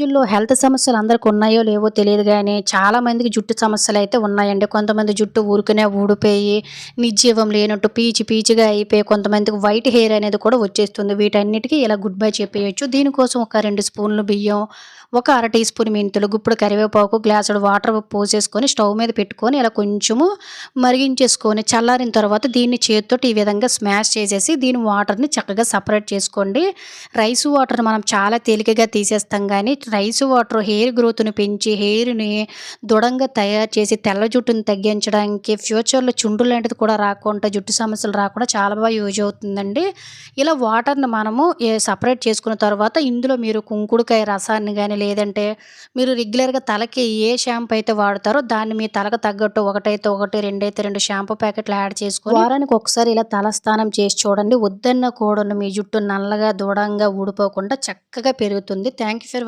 రోజుల్లో హెల్త్ సమస్యలు అందరికి ఉన్నాయో లేవో తెలియదు కానీ చాలామందికి జుట్టు సమస్యలు అయితే ఉన్నాయండి. కొంతమంది జుట్టు ఊరికనే ఊడిపోయి నిర్జీవం లేనట్టు పీచి పీచిగా అయిపోయి కొంతమందికి వైట్ హెయిర్ అనేది కూడా వచ్చేస్తుంది. వీటన్నిటికీ ఇలా గుడ్ బై చెప్పేయచ్చు. దీనికోసం ఒక రెండు స్పూన్లు బియ్యం ఒక అర టీ స్పూన్ మెంతులు గుప్పుడు కరివేపాకు గ్లాసుడు వాటర్ పోసేసుకొని స్టవ్ మీద పెట్టుకొని ఇలా కొంచెము మరిగించేసుకొని చల్లారిన తర్వాత దీన్ని చేతితో ఈ విధంగా స్మాష్ చేసేసి దీని వాటర్ని చక్కగా సపరేట్ చేసుకోండి. రైస్ వాటర్ మనం చాలా తేలికగా తీసేస్తాం కానీ రైస్ వాటర్ హెయిర్ గ్రోత్ని పెంచి హెయిర్ని దృఢంగా తయారు చేసి తెల్ల జుట్టుని తగ్గించడానికి ఫ్యూచర్లో చుండు లాంటిది కూడా రాకుండా జుట్టు సమస్యలు రాకుండా చాలా బాగా యూజ్ అవుతుందండి. ఇలా వాటర్ని మనము సపరేట్ చేసుకున్న తర్వాత ఇందులో మీరు కుంకుడుకాయ రసాన్ని కానీ లేదంటే మీరు రెగ్యులర్గా తలకి ఏ షాంపూ అయితే వాడతారో దాన్ని మీ తలకు తగ్గట్టు ఒకటైతే ఒకటి రెండైతే రెండు షాంపూ ప్యాకెట్లు యాడ్ చేసుకుని వారానికి ఒకసారి ఇలా తల స్నానం చేసి చూడండి. వద్దన్న కూడను మీ జుట్టు నల్లగా దృఢంగా ఊడిపోకుండా చక్కగా పెరుగుతుంది. Thank you for